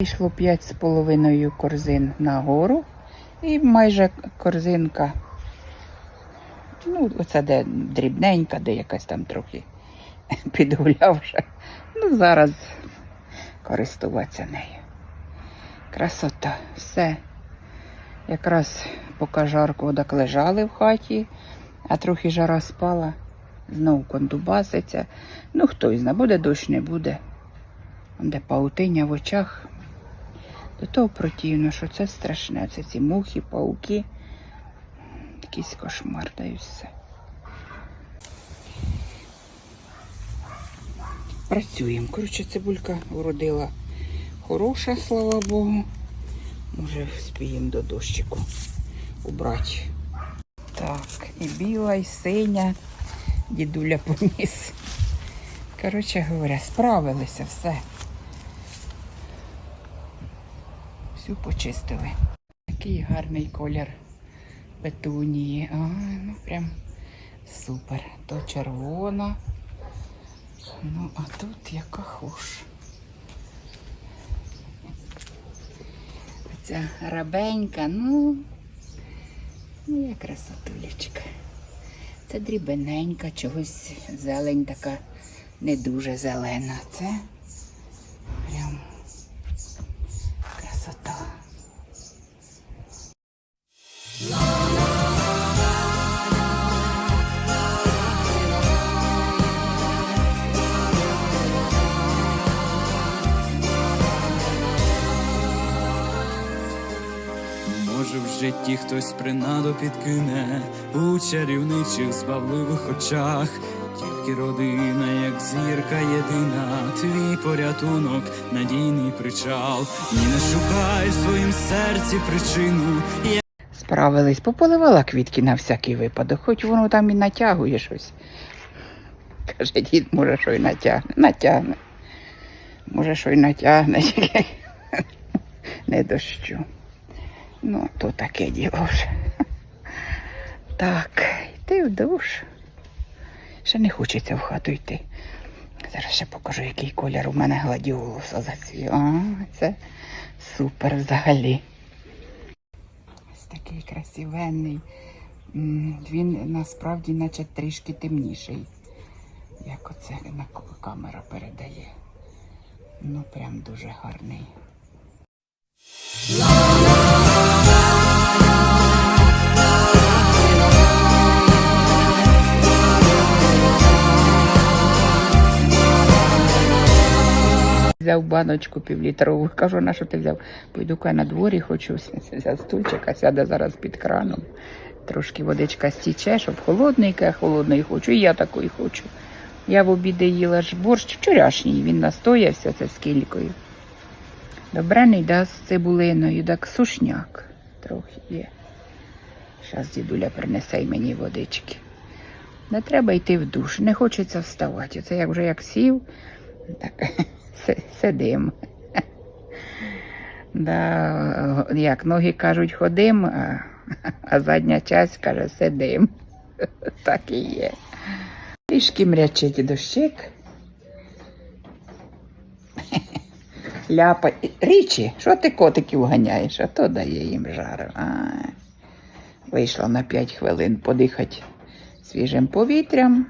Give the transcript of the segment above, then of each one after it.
Вийшло 5,5 корзин на гору і майже корзинка. Ну, оце де дрібненька, де якась там трохи підгулявша. Ну, зараз користуватися нею. Красота, все. Якраз поки жарко так лежали в хаті, а трохи жара спала, знову кондубаситься. Ну, хтось знає, буде дощ, не буде. Де паутиня в очах. До того противно, що це страшне. Це ці мухи, пауки. Якийсь кошмар, да і все. Працюємо. Коротше, цибулька уродила хороша, слава Богу. Може, вспіємо до дощику убрати. Так, і біла, і синя. Дідуля поніс. Коротше говоря, справилися все. Всю почистили. Такий гарний колір петунії. А, ну прям супер. То червона. Ну, а тут яка хуш. Ця рабенька, ну, ну, красотулечка. Це дрібененька, чогось зелень така не дуже зелена. Це житті хтось принаду підкине у чарівничих звабливих очах. Тільки родина, як зірка єдина, твій порятунок, надійний причал. Ні, не шукай в своїм серці причину. Я Справились, пополивала квітки на всякий випадок, хоч воно там і натягує щось. Каже, дід, може, що й натягне. Натягне. Може, що й натягне, не дощу. Ну, то таке діло вже. Так, йти в душ. Ще не хочеться в хату йти. Зараз ще покажу, який колір у мене гладіолуса зацвів. А, це супер взагалі. Ось такий красивенний. Він насправді наче трішки темніший, як оце камера передає. Ну, прям дуже гарний. Взяв баночку півлітрову. Кажу, на що ти взяв? Пойду-ка на дворі, хочу взяв стульчика, сяде зараз під краном. Трошки водичка стіче, щоб холодненька, я холодної хочу, і я такої хочу. Я в обіди їла ж борщ вчорашній, він настоявся, це з кількою. Добрений, да, з цибулиною, так сушняк трохи є. Зараз дідуля принесе мені водички. Не треба йти в душ, не хочеться вставати. Це як вже як сів, так сидим. Да, як ноги кажуть, ходим, а, а задня часть каже сидим. Так і є. Трішки мрячить дощик. Ляпа. Річі, що ти котиків ганяєш? А то дає їм жару. А, вийшла на 5 хвилин подихати свіжим повітрям.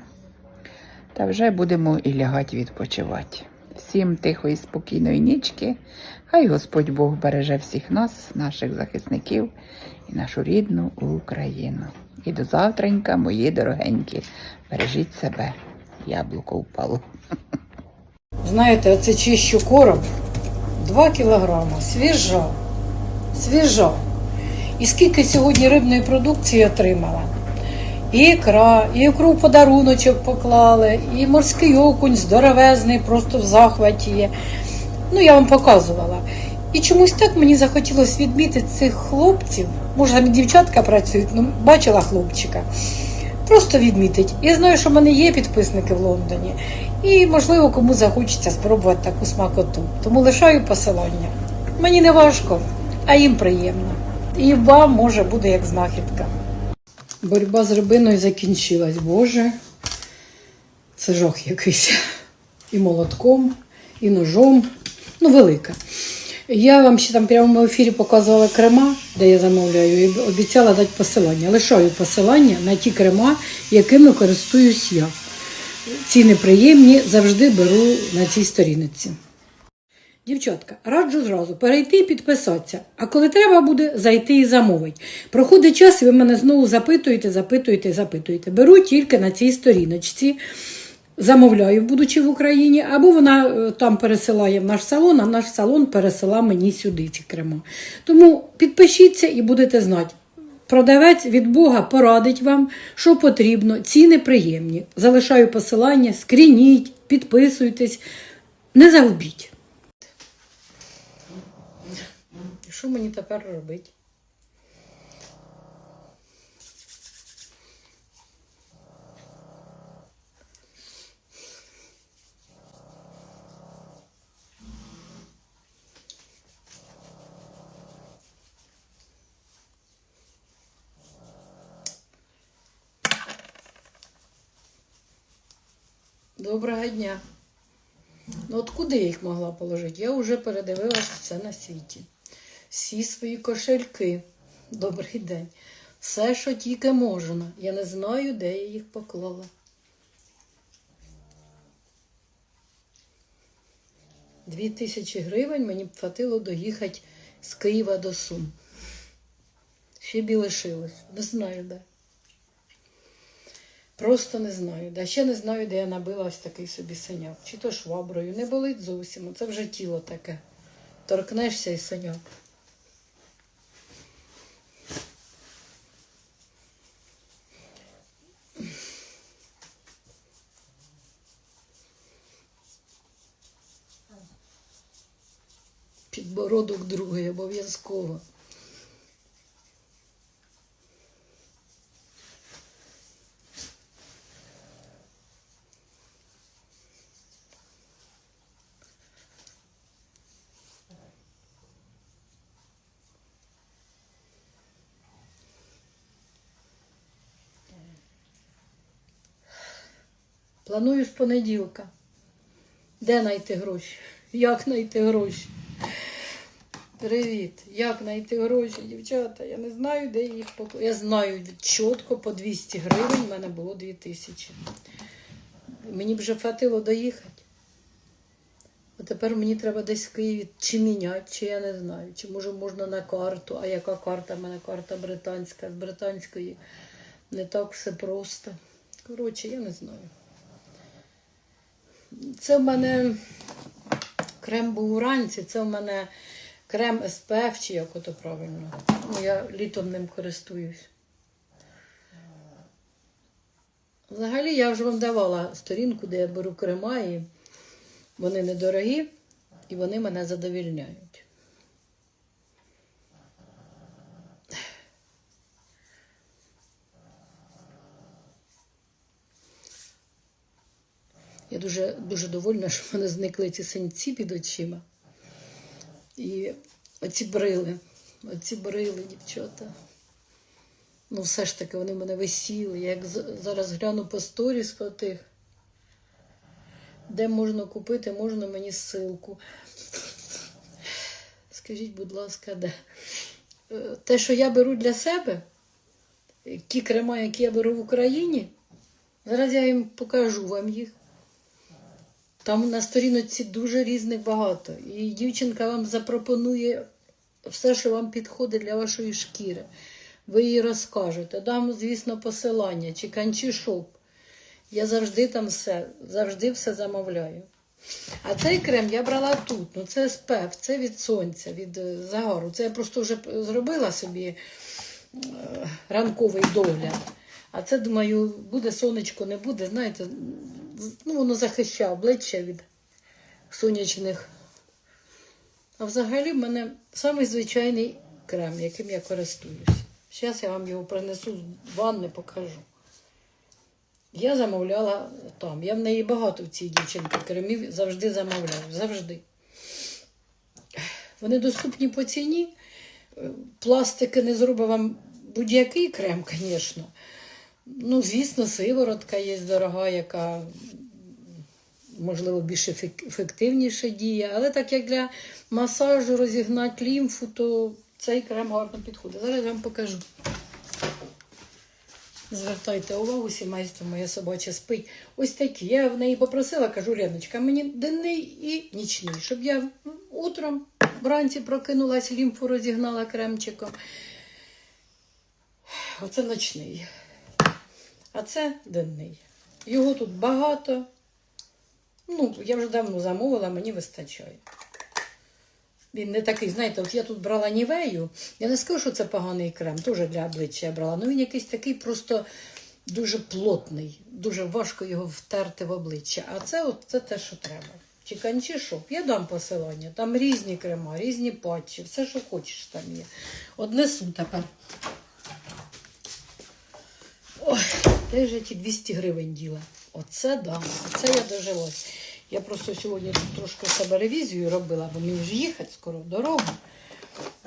Та вже будемо і лягати відпочивати. Всім тихої, спокійної нічки. Хай Господь Бог береже всіх нас, наших захисників і нашу рідну Україну. І до завтранька, мої дорогенькі, бережіть себе. Яблуко впало. Знаєте, оце чищу короб 2 кілограма, свіжа, свіжа. І скільки сьогодні рибної продукції отримала? І ікра, і ікру подаруночок поклали, і морський окунь здоровезний, просто в захваті є. Ну, я вам показувала. І чомусь так мені захотілося відмітити цих хлопців. Може, там дівчатка працюють, ну бачила хлопчика. Просто відмітить. Я знаю, що в мене є підписники в Лондоні. І, можливо, кому захочеться спробувати таку смакоту. Тому лишаю посилання. Мені не важко, а їм приємно. І вам може буде як знахідка. Боротьба з рибиною закінчилась. Боже, це жах якийсь. І молотком, і ножом. Ну, велика. Я вам ще там прямо в ефірі показувала крема, де я замовляю, і обіцяла дати посилання. Лишаю посилання на ті крема, якими користуюсь я. Ціни приємні, завжди беру на цій сторінці. Дівчатка, раджу зразу перейти і підписатися. А коли треба буде, зайти і замовити. Проходить час, і ви мене знову запитуєте, запитуєте, запитуєте. Беру тільки на цій сторіночці. Замовляю, будучи в Україні, або вона е, там пересилає в наш салон, а наш салон пересила мені сюди ці крема. Тому підпишіться і будете знати. Продавець від Бога порадить вам, що потрібно, ціни приємні. Залишаю посилання, скрініть, підписуйтесь, не загубіть. Що мені тепер робити? Доброго дня. Ну от куди я їх могла положити? Я вже передивилася все на світі. Всі свої кошельки. Добрий день. Все, що тільки можна. Я не знаю, де я їх поклала. Дві тисячі гривень мені б хватило доїхати з Києва до Сум. Ще б і лишилось. Не знаю де. Просто не знаю. Да ще не знаю, де я набила такий собі синяк. Чи то шваброю. Не болить зовсім. Це вже тіло таке. Торкнешся і синяк. Підбородок другий обов'язково. Планую з понеділка. Де знайти гроші? Як знайти гроші? Привіт. Як знайти гроші, дівчата? Я не знаю, де їх покласти. Я знаю чітко по 200 гривень, в мене було 2000. Мені б вже хватило доїхати. А тепер мені треба десь в Києві чи міняти, чи я не знаю. Чи може можна на карту. А яка карта? У мене карта британська. З британської не так все просто. Коротше, я не знаю. Це в мене крем був уранці, це в мене крем SPF, чи як ото правильно. Ну, я літом ним користуюсь. Взагалі я вже вам давала сторінку, де я беру крема, і вони недорогі, і вони мене задовільняють. Я дуже, дуже довольна, що в мене зникли ці синці під очима. І оці брили, оці брили, дівчата. Ну, все ж таки, вони мене висіли. Я як зараз гляну по сторіс по тих, де можна купити, можна мені ссылку. Скажіть, будь ласка, де? Е, Те, що я беру для себе, ті крема, які я беру в Україні, зараз я їм покажу вам їх. Там на сторіночці дуже різних багато. І дівчинка вам запропонує все, що вам підходить для вашої шкіри. Ви їй розкажете. Дам, звісно, посилання чи канчі шоп. Я завжди там все, завжди все замовляю. А цей крем я брала тут. Ну це СПФ, це від сонця, від е, загару. Це я просто вже зробила собі е, ранковий догляд. А це, думаю, буде сонечко, не буде. Знаєте, ну, воно захищає обличчя від сонячних. А взагалі в мене самий звичайний крем, яким я користуюсь. Зараз я вам його принесу з ванни, покажу. Я замовляла там. Я в неї багато в цій дівчинки кремів завжди замовляю. Завжди. Вони доступні по ціні. Е, Пластики не зробить вам будь-який крем, звісно. Ну, звісно, сиворотка є дорога, яка можливо, більш ефек- ефективніше діє. Але так як для масажу розігнати лімфу, то цей крем гарно підходить. Зараз я вам покажу. Звертайте увагу, сімейство моє собаче спить. Ось такі. Я в неї попросила, кажу, Леночка, мені денний і нічний, щоб я утром вранці прокинулась, лімфу розігнала кремчиком. Оце ночний. А це денний. Його тут багато. Ну, я вже давно замовила, мені вистачає. Він не такий, знаєте, от я тут брала нівею. Я не скажу, що це поганий крем, теж для обличчя я брала. Ну він якийсь такий просто дуже плотний, дуже важко його втерти в обличчя. А це от це те, що треба. Чіканчі шоп, я дам посилання. Там різні крема, різні патчі, все, що хочеш там є. Однесу тепер. Ой, де ж я ті 200 гривень діла? Оце да, оце я дожилась. Я просто сьогодні трошки себе ревізію робила, бо мені ж їхати скоро в дорогу.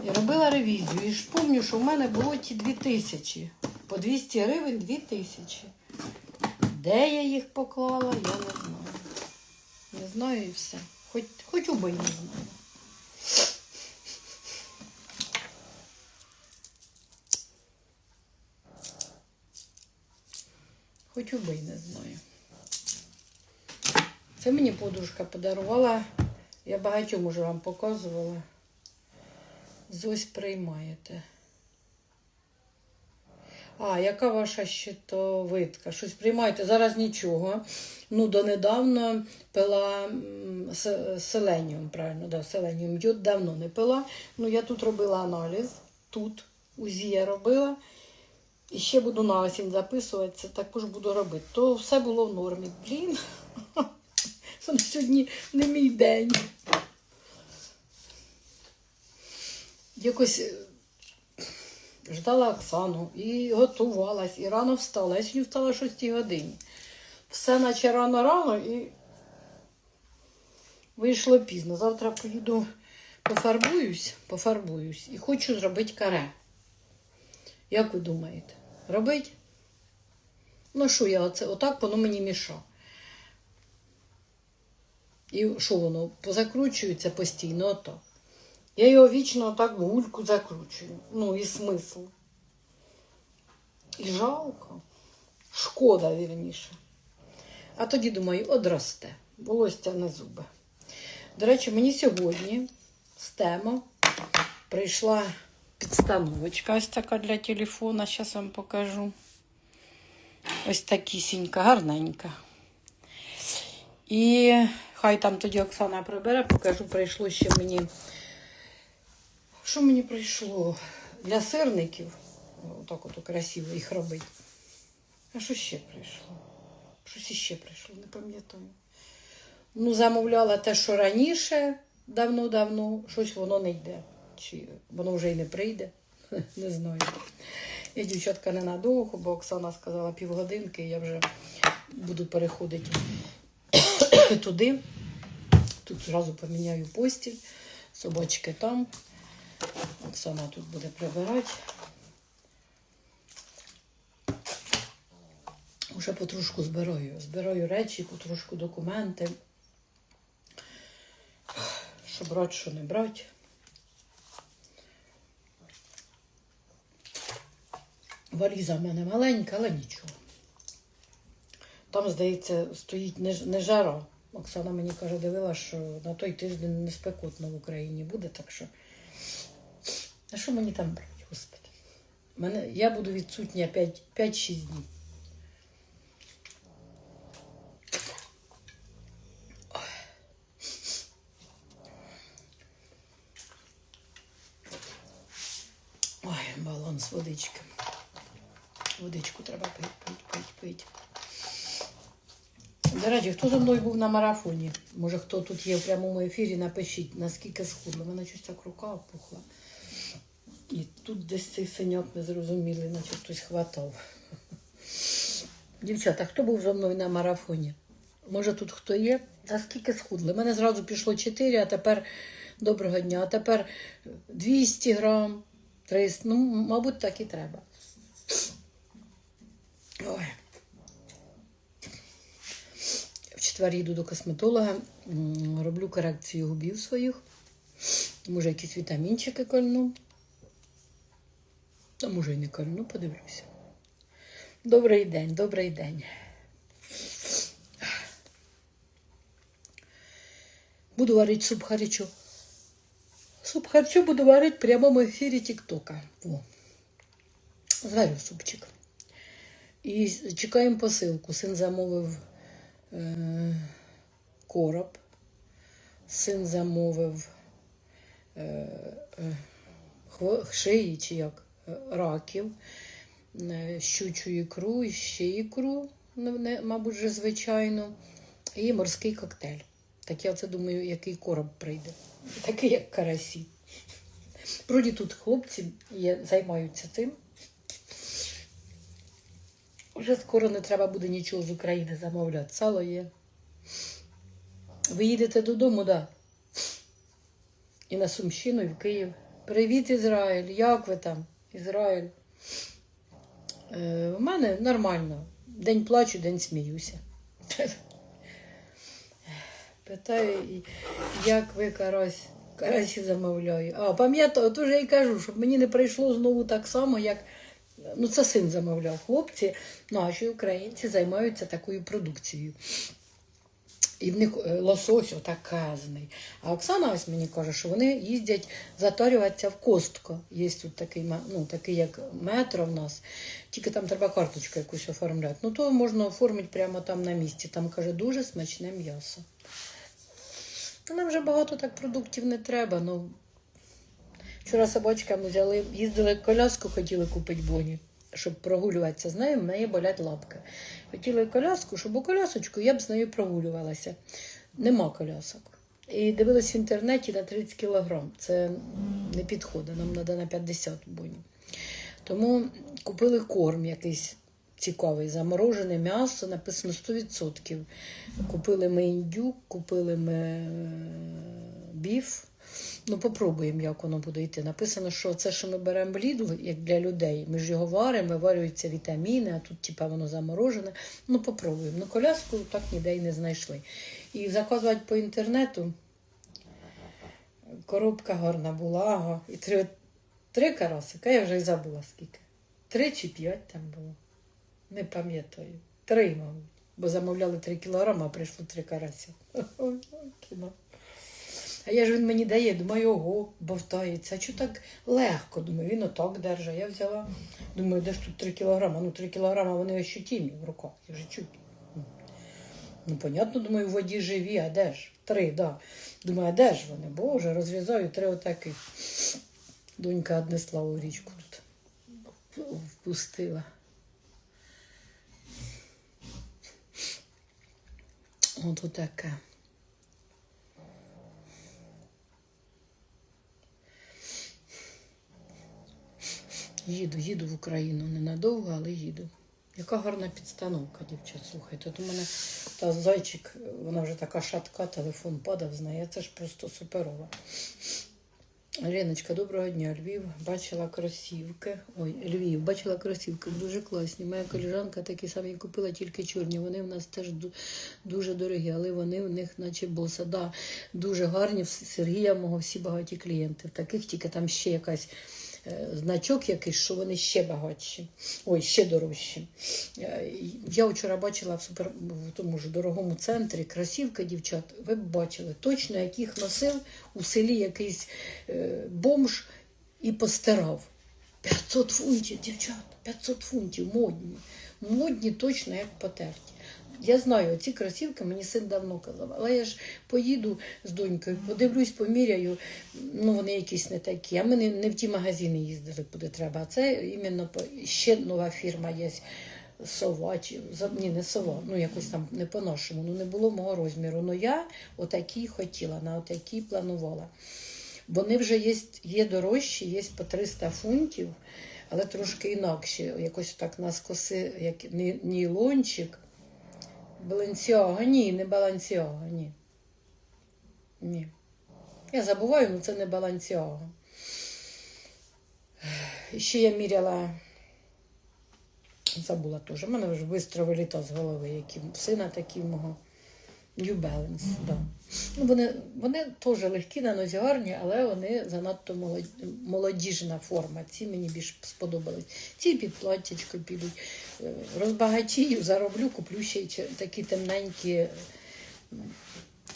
Я робила ревізію і ж пам'ятаю, що в мене було ті 2000. По 200 гривень 2000. Де я їх поклала, я не знаю. Не знаю і все. Хоч, хоч убий не знаю. Хоч убий не знаю. Це мені подружка подарувала. Я багатьом уже вам показувала. Зось приймаєте. А, яка ваша щитовидка? Щось приймаєте? Зараз нічого. Ну, донедавна пила селеніум, правильно, да, селеніум йод давно не пила. Ну, я тут робила аналіз. Тут УЗІ я робила. І ще буду на осінь записуватися, також буду робити. То все було в нормі. Блін, сьогодні не мій день. Якось е, ждала Оксану і готувалась, і рано встала. Я сьогодні встала о 6 годині. Все наче рано-рано і вийшло пізно. Завтра поїду пофарбуюсь, пофарбуюсь і хочу зробити каре. Як ви думаєте? Робить? Ну що я оце отак воно мені мішає. І що воно позакручується постійно отак. Я його вічно отак в гульку закручую. Ну і смисл. І жалко. Шкода, вірніше. А тоді, думаю, одросте. Волосся на зуби. До речі, мені сьогодні з тему прийшла підстановочка ось така для телефона. Зараз вам покажу. Ось такісінька, гарненька. І хай там тоді Оксана прибере, покажу, прийшло ще мені. Що мені прийшло? Для сирників. Отак от красиво їх робити. А що ще прийшло? Щось іще прийшло, не пам'ятаю. Ну, замовляла те, що раніше, давно-давно, щось воно не йде. Чи воно вже й не прийде. Не знаю. Я дівчатка ненадовго, бо Оксана сказала півгодинки, я вже буду переходити туди. Тут зразу поміняю постіль, собачки там. Оксана тут буде прибирати. Уже потрошку збираю. Збираю речі, потрошку документи. Що брати, що не брати. Валіза в мене маленька, але нічого. Там, здається, стоїть не, не жара. Оксана мені каже, дивила, що на той тиждень не спекотно в Україні буде, так що. А що мені там брати, господи? Мене, я буду відсутня 5 5-6 днів. Ой, баланс водички. Водичку треба пити, пити, пити, пити. До речі, хто зі мною був на марафоні? Може, хто тут є в прямому ефірі, напишіть, наскільки схудла. У мене щось так рука опухла. І тут десь цей синяк незрозумілий, наче хтось хватав. Дівчата, хто був зі мною на марафоні? Може, тут хто є? Наскільки схудли? У мене зразу пішло 4, а тепер доброго дня, а тепер 200 грам, 300. Ну, мабуть, так і треба. Ой. четвер їду до косметолога, роблю корекцію губів своїх. Може, якісь вітамінчики кольну. А може і не кольну, подивлюся. Добрий день, добрий день. Буду варити суп харчо. Суп харчо буду варити в ефірі Тіктока. Зварю супчик. І чекаємо посилку. Син замовив е, короб. Син замовив е, е, шиї чи як е, раків, е, щучу ікру, і ще ікру, ну, не- мабуть, вже звичайно, і морський коктейль. Так я це думаю, який короб прийде. Такий, як карасі. Вроді тут хлопці є, займаються тим. Вже скоро не треба буде нічого з України замовляти. Сало є. Ви їдете додому? Да. І на Сумщину, і в Київ. Привіт, Ізраїль! Як ви там? Ізраїль? Е, у мене нормально. День плачу, день сміюся. Питаю, як ви карась, карасі замовляю. А, пам'ятаю, от уже і кажу, щоб мені не прийшло знову так само, як. Ну, це син замовляв. Хлопці, наші українці займаються такою продукцією. І в них е, лосось отаказний. А Оксана ось мені каже, що вони їздять затарюватися в костко. Є тут такий, ну, такий як метро в нас, тільки там треба карточку якусь оформляти. Ну то можна оформити прямо там на місці. Там каже, дуже смачне м'ясо. Ну, Нам вже багато так продуктів не треба. Ну, вчора собачками взяли, їздили коляску, хотіли купити Боні, щоб прогулюватися з нею, в неї болять лапки. Хотіли коляску, щоб у колясочку я б з нею прогулювалася. Нема колясок. І дивилась в інтернеті на 30 кілограм. Це не підходить, нам треба на 50 Боні. Тому купили корм якийсь цікавий, заморожене м'ясо, написано 100%. Купили ми індюк, купили ми е, біф. Ну, попробуємо, як воно буде йти. Написано, що це, що ми беремо Lidl, як для людей. Ми ж його варимо, виварюються вітаміни, а тут, типа, воно заморожене. Ну, попробуємо. Ну, коляску так ніде й не знайшли. І заказувати по інтернету. Коробка гарна була. І три, три карасика, я вже й забула скільки. Три чи п'ять там було. Не пам'ятаю. Три, мабуть. Бо замовляли три кілограми, а прийшло три карася. А я ж він мені дає, думаю, ого, бовтається. А чого так легко? Думаю, він отак держа. Я взяла, думаю, де ж тут три кілограма? Ну, три кілограма вони ощутімі в руках, я вже чуть. Ну, понятно, думаю, в воді живі, а де ж? Три, да. Думаю, а де ж вони? Боже, розв'язаю три отаки. Донька однесла у річку тут. Впустила. От отаке. Їду, їду в Україну ненадовго, але їду. Яка гарна підстановка, дівчат, слухайте. От у мене та зайчик, вона вже така шатка, телефон падав з неї. Це ж просто суперова. Леночка, доброго дня, Львів. Бачила кросівки. Ой, Львів, бачила кросівки, дуже класні. Моя коліжанка такі самі купила, тільки чорні. Вони в нас теж дуже дорогі, але вони у них, наче боса. Да, дуже гарні. Сергія мого всі багаті клієнти. В таких тільки там ще якась значок якийсь, що вони ще багатші. Ой, ще дорожчі. Е, Я вчора бачила в супер в тому ж дорогому центрі кросівки дівчат. Ви б бачили точно, яких носив у селі якийсь е, бомж і постирав. 500 фунтів, дівчат, 500 фунтів модні. Модні точно як потерті. Я знаю, ці кросівки мені син давно казав, але я ж поїду з донькою, подивлюсь, поміряю, ну вони якісь не такі. А ми не, не в ті магазини їздили, куди треба. А це іменно ще нова фірма є. Сова чи ні, не сова, ну якось там не по-нашому, ну не було мого розміру. Ну я отакі хотіла, на отакі планувала. Вони вже є, є дорожчі, є по 300 фунтів, але трошки інакші. Якось так наскоси, як ні- нілончик. Балансіага, ні, не балансіага, ні. Ні. Я забуваю, але це не балансіага. Ще я міряла, забула теж. У мене вже швидко виліто з голови, які сина такі мого. New Balance, да. Ну, вони, вони теж легкі на нозі гарні, але вони занадто молодіжна форма. Ці мені більш сподобались. Ці під платтячко підуть. Е, Розбагатію, зароблю, куплю ще такі темненькі. е,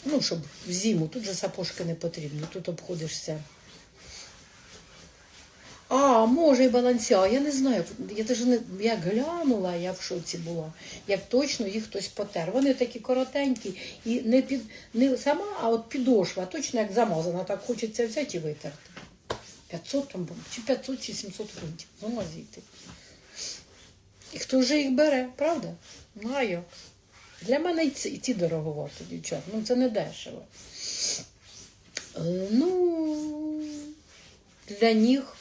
Ну, щоб в зиму. Тут же сапожки не потрібні, тут обходишся. А, може і балансіа. Я не знаю. Я даже не як глянула, я в шоці була. Як точно їх хтось потер. Вони такі коротенькі і не під не сама, а от підошва, точно як замазана. Так хочеться взяти і витерти. 500 там, чи 500, чи 700 фунтів. З ума зійти. І хто вже їх бере, правда? Ну як? Для мене і ці, і ці дороговато, дівчат. Ну це не дешево. Е, Ну, для них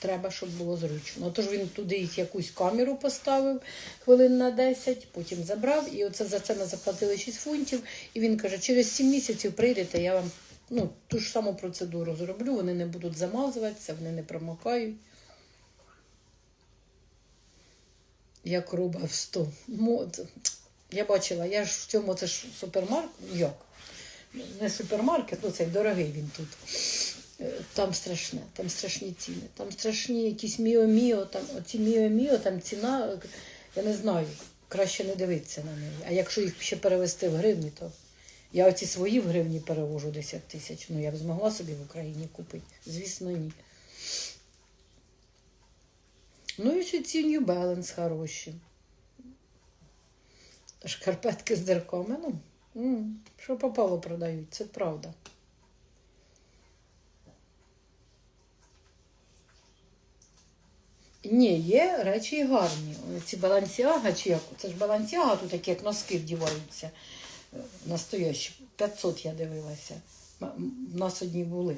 треба, щоб було зручно. Тож він туди їх якусь камеру поставив хвилин на 10, потім забрав, і оце за це ми заплатили 6 фунтів. І він каже, через 7 місяців прийдете, я вам ну, ту ж саму процедуру зроблю, вони не будуть замазуватися, вони не промокають. Як руба в 100. Я бачила, я ж в цьому це ж супермаркет. Як? Не супермаркет, ну цей дорогий він тут. Там страшне, там страшні ціни, там страшні якісь міо-міо, там оці міо-міо, там ціна, я не знаю, краще не дивитися на неї. А якщо їх ще перевести в гривні, то я оці свої в гривні перевожу 10 тисяч. Ну я б змогла собі в Україні купити. Звісно, ні. Ну і ще ці New Balance хороші. Шкарпетки з дирками, ну, що попало продають, це правда. Ні, є речі гарні. Ці балансіага, чи як? Це ж балансіага, тут такі як носки вдіваються. е, Настоящі. 500 я дивилася. М- нас одні були.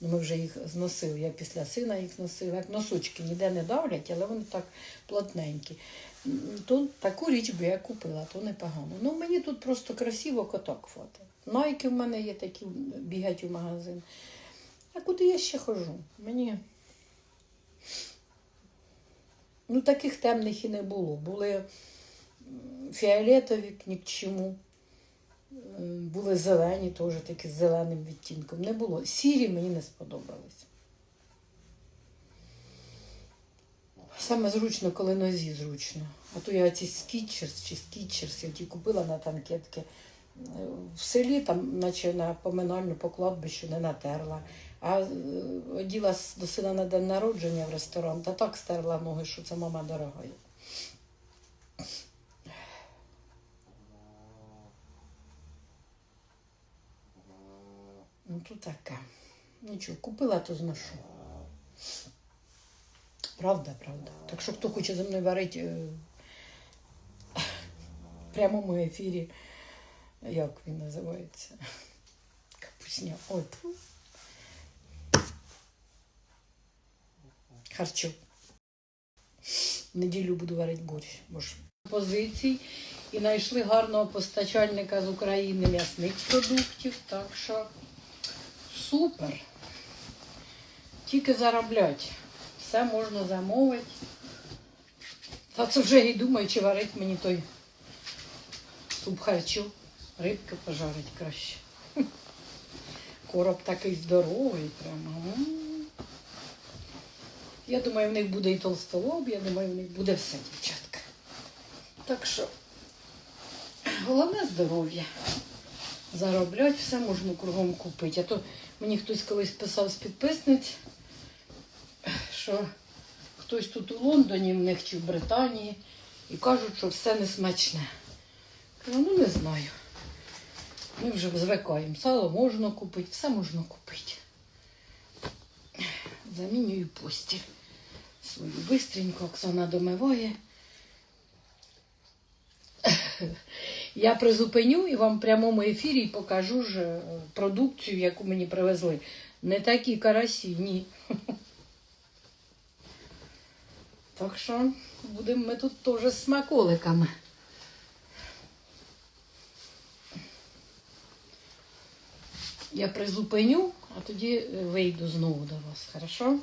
Ну, ми вже їх зносили. Я після сина їх носила. Як носочки ніде не давлять, але вони так плотненькі. То таку річ би я купила, то непогано. Ну мені тут просто красиво коток фото. Найки в мене є такі бігать у магазин. А куди я ще ходжу? Мені. Ну, таких темних і не було. Були фіолетові ні к чому. Були зелені, теж такі з зеленим відтінком. Не було. Сірі мені не сподобались. Саме зручно, коли нозі зручно. А то я ці скітчерс чи скітчерс, я ті купила на танкетки. Е, В селі там, наче на поминальну по кладбищу не натерла. А е, оділа до сина на день народження в ресторан, та так стерла ноги, що це мама дорога. Ну, то таке. Нічого, купила, то зношу. Правда, правда. Так що хто хоче зі мною варити е, в прямому ефірі, як він називається? Капусня. Ой, тьфу. Харчу. В неділю буду варити борщ. Бо позицій і знайшли гарного постачальника з України м'ясних продуктів. Так що супер. Тільки зароблять. Все можна замовити. Та це вже і думаю, чи варить мені той суп харчу. Рибки пожарить краще. Короб такий здоровий, прямо. Я думаю, в них буде і толстолоб, я думаю, в них буде все, дівчатка. Так що, головне здоров'я. Зароблять, все можна кругом купити. А то мені хтось колись писав з підписниць, що хтось тут у Лондоні, в них чи в Британії, і кажуть, що все не смачне. Кажу, ну не знаю. Ми вже звикаємо. Сало можна купити, все можна купити. Замінюю постіль. Свою бистренько Оксана домиває. Я призупиню і вам в прямому ефірі покажу ж е, продукцію, яку мені привезли. Не такі карасі, ні. Так що будемо ми тут теж з смаколиками. Я призупиню, а тоді е, вийду знову до вас, хорошо?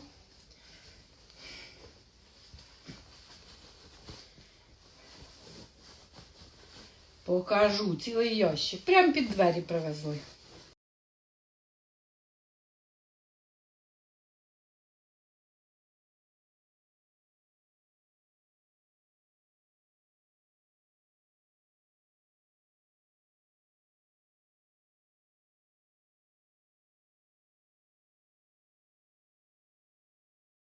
Покажу цілий ящик. Прямо під двері привезли.